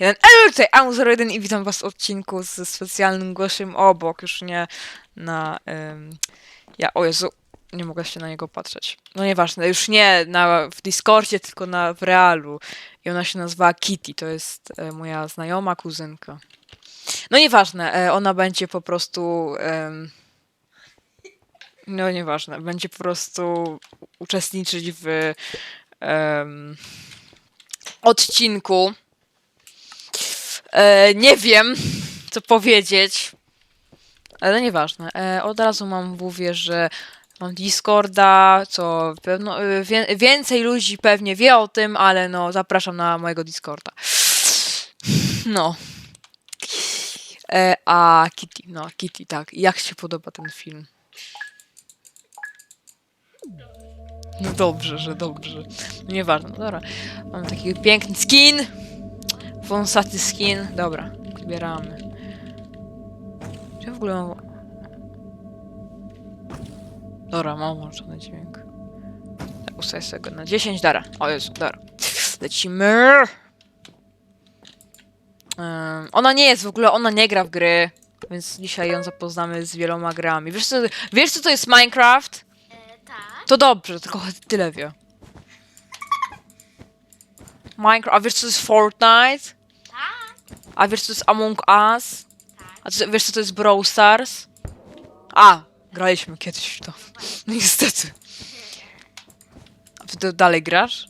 jeden. Tutaj Amu01 i witam was w odcinku z specjalnym głosem obok, już nie na... Ym, ja, o Jezu, nie mogę się na niego patrzeć. No nieważne, już nie na, w Discordzie, tylko na, w realu. I ona się nazywa Kitty, to jest e, moja znajoma kuzynka. No nieważne, e, ona będzie po prostu... em, no nieważne, będzie po prostu uczestniczyć w em, odcinku. E, nie wiem, co powiedzieć, ale nieważne. E, od razu mam mówię, że mam Discorda, co pewno, e, wie, więcej ludzi pewnie wie o tym, ale no zapraszam na mojego Discorda. No. E, a Kitty, no Kitty, tak. Jak się podoba ten film? No dobrze, że dobrze. Nieważne, dobra. Mam taki piękny skin. Wąsaty skin. Dobra, zbieramy. Czy w ogóle mam... Dobra, mam włączony dźwięk. Tak, ustawię sobie go na 10, dara. O Jezu, dara. Lecimy. Em, ona nie jest w ogóle, ona nie gra w gry. Więc dzisiaj ją zapoznamy z wieloma grami. Wiesz co, wiesz co to jest Minecraft? E, tak. To dobrze, tylko tyle wie. Minecraft, a wiesz co to jest Fortnite? A wiesz co to jest Among Us? A co, wiesz co to jest Brawl Stars? A, graliśmy kiedyś w to. Niestety. A ty dalej grasz?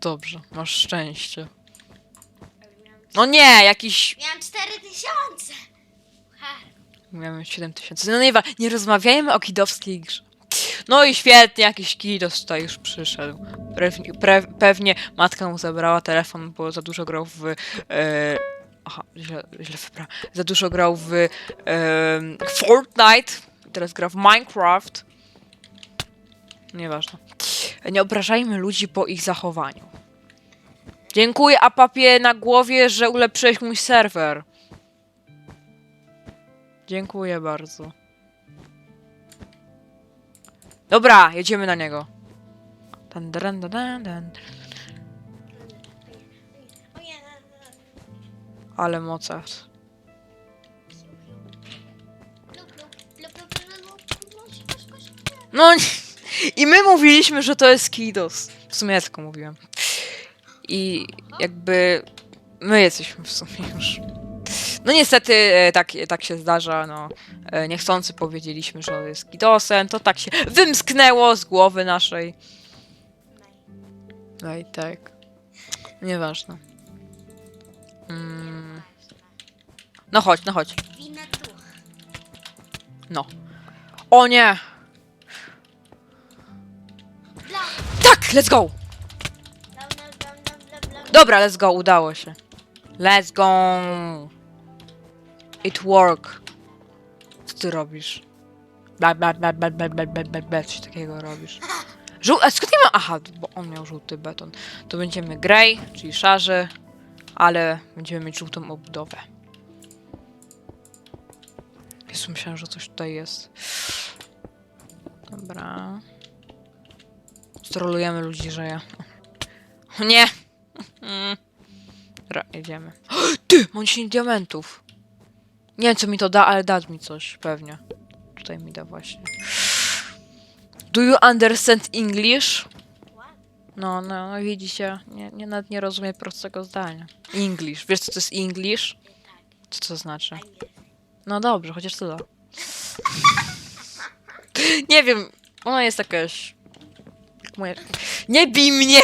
Dobrze, masz szczęście. No nie, jakiś... Miałam 4000. Ha. Miałem 7000. No nie, nie rozmawiajmy o kidowskiej grze. No i świetnie, jakiś kidos tutaj już przyszedł. Pewnie, pewnie matka mu zabrała telefon, bo za dużo grał w... E, aha, źle, źle wybrałem. Za dużo grał w e, Fortnite. Teraz gra w Minecraft. Nieważne. Nie obrażajmy ludzi po ich zachowaniu. Dziękuję, a papie na głowie, że ulepszyłeś mój serwer. Dziękuję bardzo. Dobra, jedziemy na niego. Dan, dan, dan, dan, dan. Szybko, szybko. No i my mówiliśmy, że to jest Kidos. W sumie ja tylko mówiłem. I jakby my jesteśmy w sumie już. No niestety e, tak, tak się zdarza, no. E, Niechcący powiedzieliśmy, że on jest Kidosem, to tak się wymsknęło z głowy naszej. No i tak. Nieważne. Mm. No chodź, no chodź. Winę. No. O nie! Bla, Tak, let's go! bla, bla, bla, bla, bla, bla. Dobra, let's go, udało się. Let's go! It work. Co ty robisz? Bla bla bla bla bla bla bla bla bla coś takiego robisz. Żół... A skąd ja mam... Aha, bo on miał żółty beton. To będziemy grey, czyli szarzy, ale będziemy mieć żółtą obudowę. Jezu, myślałem, że coś tutaj jest. Dobra. Strolujemy ludzi, że ja... O nie! Dobra, jedziemy. Ty! Mam 10 diamentów. Nie wiem, co mi to da, ale da mi coś, pewnie. Tutaj mi da właśnie. Do you understand English? No, no, no widzicie, nie, nie, nawet nie rozumiem prostego zdania. English. Wiesz, co to jest English? Co to znaczy? No dobrze, chociaż tyle. nie wiem, ona jest jakaś... jak Moja... Nie bij mnie!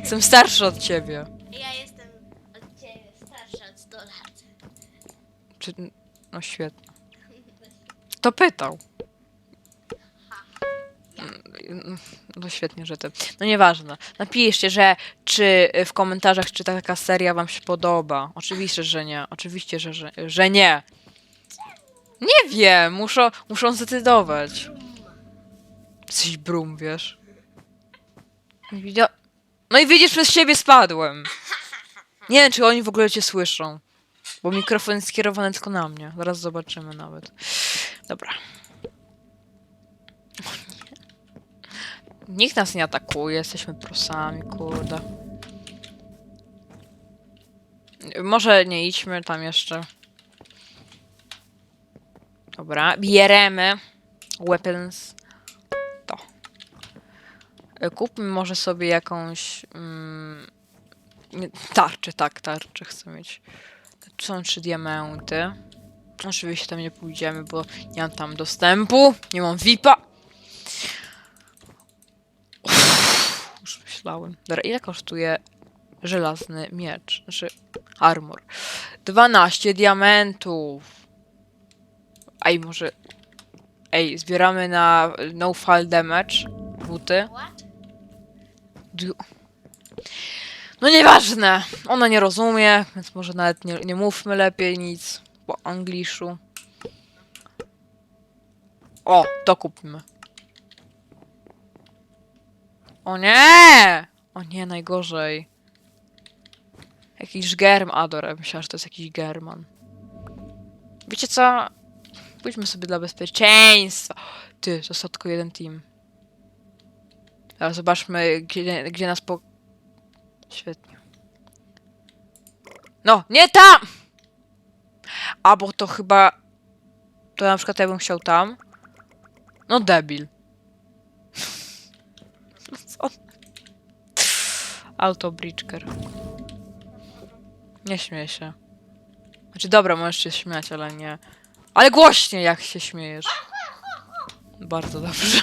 Jestem starszy od ciebie. Ja jestem od ciebie starsza od 100 lat. Czy... No świetnie. To pytał. Mm, No świetnie, że ty. No nieważne. Napiszcie, że czy w komentarzach, czy taka seria wam się podoba. Oczywiście, że nie. Oczywiście, że, że, że nie. Nie wiem, muszą, muszą zdecydować. Jesteś brum, wiesz. Widzia... No i widzisz, przez siebie spadłem. Nie wiem, czy oni w ogóle cię słyszą. Bo mikrofon jest skierowany tylko na mnie. Zaraz zobaczymy nawet. Dobra. Nikt nas nie atakuje, jesteśmy prosami, kurde. Może nie idźmy tam jeszcze. Dobra, bieremy weapons. To. E, Kupmy może sobie jakąś mm, tarczę, tak, tarczę chcę mieć. Tu są trzy diamenty. Oczywiście tam nie pójdziemy, bo nie mam tam dostępu. Nie mam VIPa. Uff, Już myślałem. Dobra, ile kosztuje żelazny miecz? Znaczy armor. 12 diamentów. Ej, może... Ej, zbieramy na no fall damage buty. Du- No nieważne. Ona nie rozumie, więc może nawet nie, nie mówmy lepiej nic po angliszu. O, to kupmy. O nie! O nie, najgorzej. Jakiś germ Ador. Ja myślałam, że to jest jakiś german. Wiecie co? Pójdźmy sobie dla bezpieczeństwa. Ty, został tylko jeden team. Teraz zobaczmy, gdzie, gdzie nas po... Świetnie. No, nie tam! A, bo to chyba... To na przykład ja bym chciał tam. No debil. No co? Auto Bridger. Nie śmieję się. Znaczy dobra, możesz się śmiać, ale nie. Ale głośniej jak się śmiejesz. Bardzo dobrze.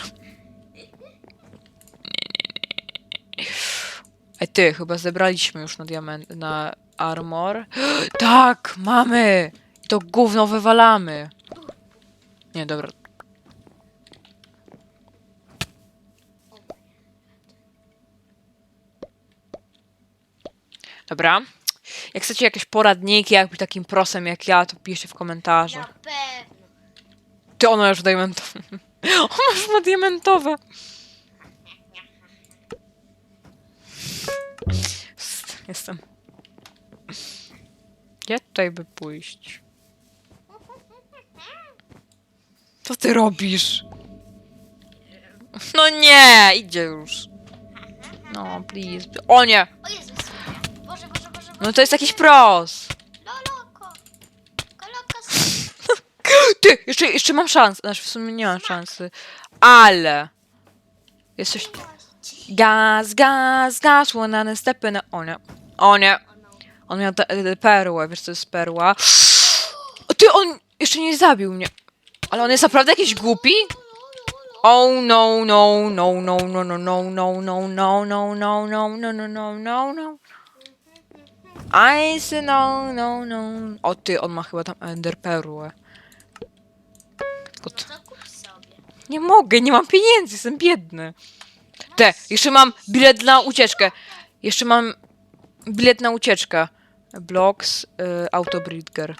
Ej, ty, chyba zebraliśmy już na diament, na armor. Tak, mamy! To gówno wywalamy. Nie, dobra. Dobra. Jak chcecie jakieś poradniki, jak być takim prosem jak ja, to piszcie w Na komentarzach. pewno. Ty, ona już diamentowe. Ona już ma diamentowe. Jestem. Gdzie tutaj by pójść? Co ty robisz? No nie, idzie już. No, please. O nie! O Jezus. Boże, Boże, No to jest jakiś pros. Loloko. Koloko. Ty, jeszcze, jeszcze mam szansę. Znaczy, w sumie nie mam szansy. Ale. Jest coś. Gaz, gaz, gaz, one stepy na... O nie. O nie. On miał te, perłę, wiesz co jest perła? O, Ty, on jeszcze nie zabił mnie. Ale on jest naprawdę jakiś głupi? Oh no, no, no, no, no, no, no, no, no, no, no, no, no, no, no, no, no, no. I say no, no, no. O ty, on ma chyba tam ender perłę. Tylko t- to kup sobie. nie mogę, nie mam pieniędzy, jestem biedny. Te, jeszcze mam bilet na ucieczkę. Jeszcze mam bilet na ucieczkę. Blocks, y, Autobridger.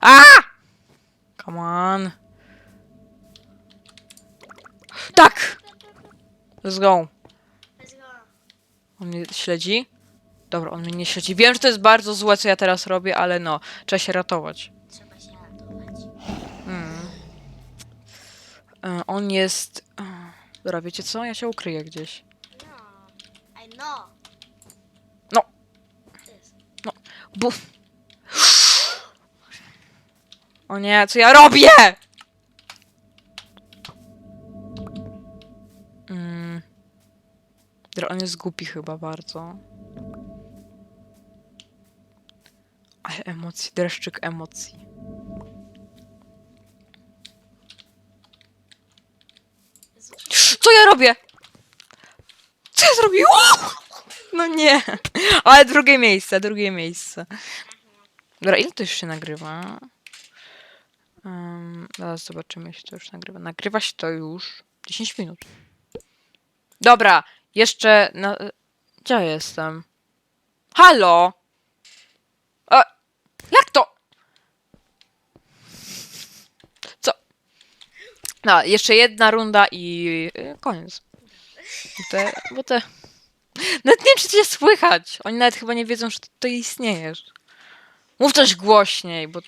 A! Come on. Tak! Let's go. Let's go. On mnie śledzi? Dobra, on mnie nie śledzi. Wiem, że to jest bardzo złe, co ja teraz robię, ale no, trzeba się ratować. Trzeba się ratować. Mm. E, On jest... e, Dobra, wiecie co? Ja się ukryję gdzieś. No. I know. No. Jest. Bu... O nie, co ja robię? On jest głupi chyba bardzo. Ale emocji, dreszczyk emocji. Co ja robię? Co ja zrobiłam? No nie. Ale drugie miejsce, drugie miejsce. Dobra, ile to już się nagrywa? Um, zaraz zobaczymy, jeśli to już nagrywa. Nagrywa się to już 10 minut. Dobra, jeszcze na... Gdzie ja jestem? Halo? A, jak to? Co? No, jeszcze jedna runda i y, koniec. Bo te, bo te... Nawet nie wiem, czy cię słychać. Oni nawet chyba nie wiedzą, że ty istniejesz. Mów coś głośniej, bo...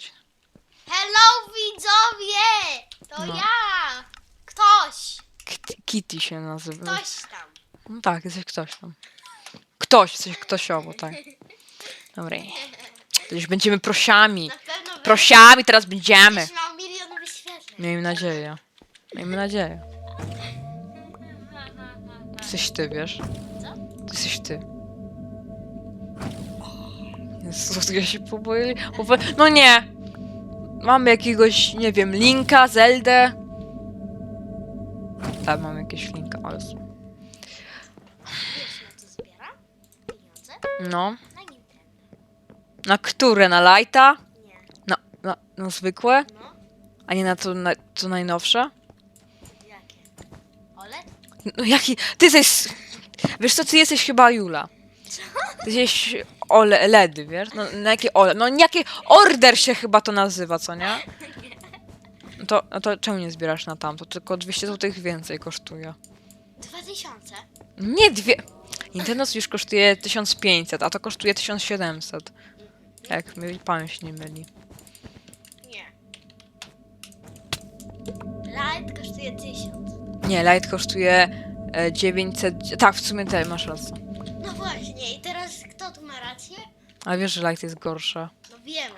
Hello widzowie! To No. ja! Ktoś! Kit- Kitty się nazywa. Ktoś tam. No tak, jesteś ktoś tam. Ktoś, jesteś ktośowo, tak. Dobra. To już będziemy prosiami. Na pewno Prosiami teraz będziemy. będziesz miał milion wyświetleń. Miejmy nadzieję. Miejmy nadzieję. Jesteś ty, wiesz? Co? To jesteś ty. Jezus, ja się poboję. No nie! Mamy jakiegoś, nie wiem, Linka, Zeldę. Tak, mam jakieś Linka, No. Na Nintendo. Na które? Na Lighta? Nie. Na, na, na zwykłe? No. A nie na to, na, to najnowsze? Jakie? OLED? No jaki... Ty jesteś... Wiesz co, ty jesteś chyba Jula. Ty jesteś ole, LEDy, wiesz? No, na jakie OLED? No jakie... Order się chyba to nazywa, co nie? No to, no to czemu nie zbierasz na tamto? Tylko 200 zł więcej kosztuje. Dwa tysiące? Nie dwie... Nintendo już kosztuje 1500, a to kosztuje 1700. Jak mi pamięć nie myli. Nie. Light kosztuje tysiąc. Nie, Lite kosztuje e, 900... Tak, w sumie tutaj masz rację. No właśnie, i teraz kto tu ma rację? Ale wiesz, że Lite jest gorsze. No wiem.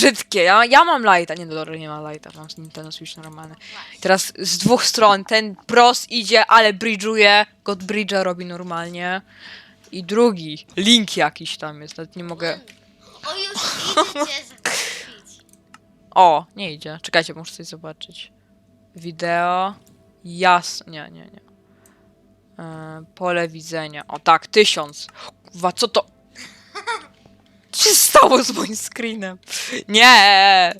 Brzydkie! Ja, ja mam Lighta. Nie, no dobra, nie ma Lighta. Mam Nintendo Switch normalny. Właśnie. Teraz z dwóch stron ten pros idzie, ale bridge'uje. God Bridge'a robi normalnie. I drugi, Link jakiś tam jest. Nawet nie mogę... O, już idziecie zakupić. O, nie idzie. Czekajcie, muszę coś zobaczyć. Wideo. Jas... Nie, nie, nie. E, pole widzenia. O tak, tysiąc. Kurwa, co to... Co się stało z moim screenem? Nie!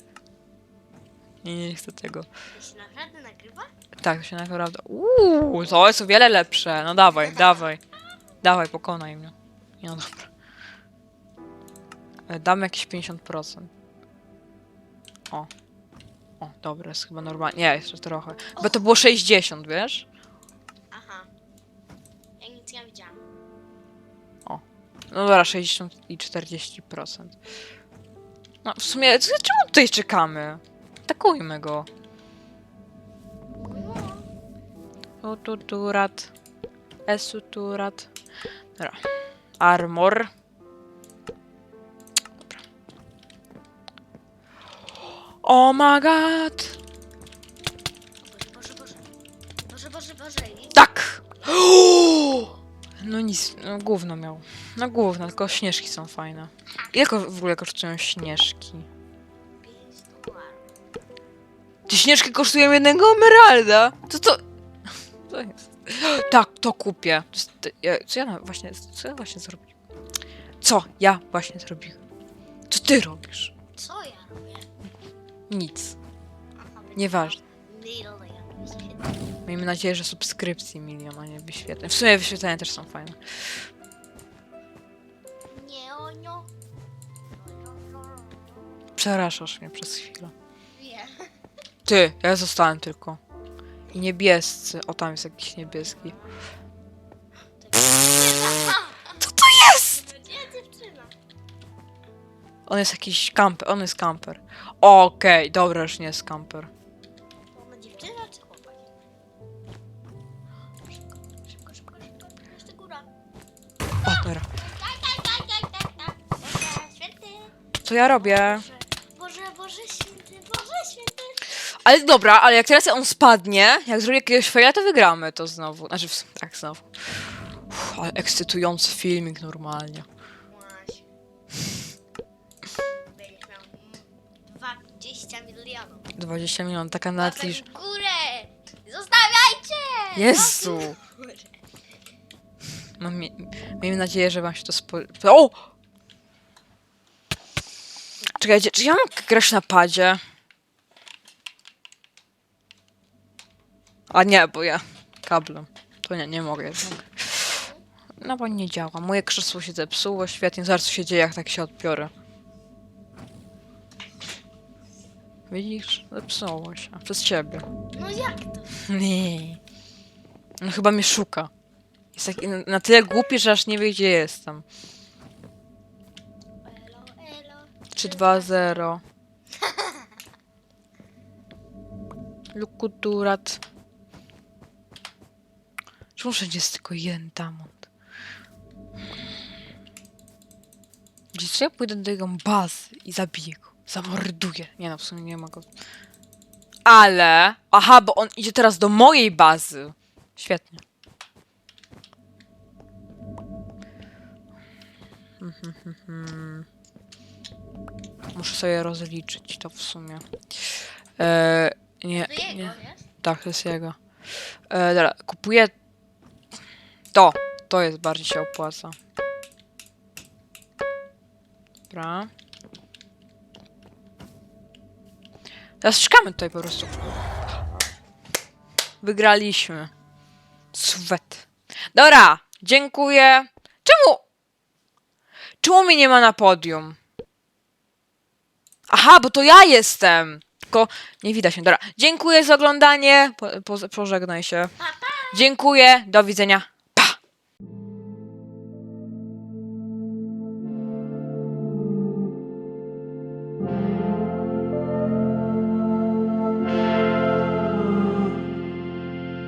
Nie, nie chcę tego. To się naprawdę nagrywa? Tak, to się naprawdę... Uuu, to jest o wiele lepsze. No dawaj, dawaj. Dawaj, pokonaj mnie. No dobra. E, Dam jakieś 50%. O. O, dobra, jest chyba normalnie. Nie, jeszcze trochę. Bo to było 60, wiesz? No dobra, 60 i 40%. No w sumie, co- czemu tutaj czekamy? Atakujmy go. Tu, tu, turat. Esu, turat. Dobra. Armor. Dobra. Oh my god! Boże, Boże, Boże. Boże, Boże, Tak! No nic, no gówno miał. No gówno, tylko śnieżki są fajne. Ile ko- w ogóle kosztują śnieżki? Te śnieżki kosztują jednego emeralda. Co to? Co jest? Tak, to kupię. To jest, to, ja, co ja na, właśnie, co ja właśnie zrobiłem? Co ja właśnie zrobiłem? Co ty robisz? Co ja robię? Nic. Aha, Nieważne. Miejmy nadzieję, że subskrypcji milion, a nie wyświetleń. W sumie wyświetlenia też są fajne. Nie, o, no. Przerażasz mnie przez chwilę. Wiem. Ty, ja zostałem tylko. I niebiescy. O, tam jest jakiś niebieski. Co to jest? Dziewczyna? On jest jakiś kamper. On jest kamper. Okej, dobra, już nie jest kamper. Dziewczyna czy Boże, święty. Co ja robię? Boże, Boże, Boże, święty, Boże, święty. Ale dobra, ale jak teraz on spadnie, jak zrobi jakiegoś faila, to wygramy to znowu. Znaczy, w- tak, znowu. Uff, ale ekscytujący filmik normalnie. Właśnie. Będziesz miał mm, 20 milionów. 20 milionów, taka nawet lisz... Łapek w górę! Zostawiajcie! Jezu! W górę. Mam, mie- miejmy nadzieję, że wam się to spo... O! Czekajcie, czy ja mam grać na padzie? A nie, bo ja kablem. To nie, nie mogę jednak. No bo nie działa. Moje krzesło się zepsuło, świetnie. Zaraz co się dzieje, jak tak się odbiorę. Widzisz? Zepsuło się. Przez ciebie. No jak to? Nie. No chyba mnie szuka. Jest taki na- tyle głupi, że aż nie wie, gdzie jestem. Elo, elo. 3-2-0. Lukuturat. Czemu wszędzie jest tylko jeden diamond? Gdzie ja pójdę do jego bazy i zabiję go? Zamorduję. Nie no, w sumie nie ma go. Ale... Aha, bo on idzie teraz do mojej bazy. Świetnie. Mhm, mhm, mhm. Muszę sobie rozliczyć to w sumie. E, nie, nie. Tak, to jest jego. E, dobra, kupuję to. To jest bardziej się opłaca. Dobra. Teraz czekamy tutaj po prostu. Wygraliśmy. Swet. Dobra, dziękuję. Czemu? Czemu mnie nie ma na podium? Aha, bo to ja jestem. Tylko nie widać mnie. Dobra, dziękuję za oglądanie. Po, po, pożegnaj się. Dziękuję, do widzenia.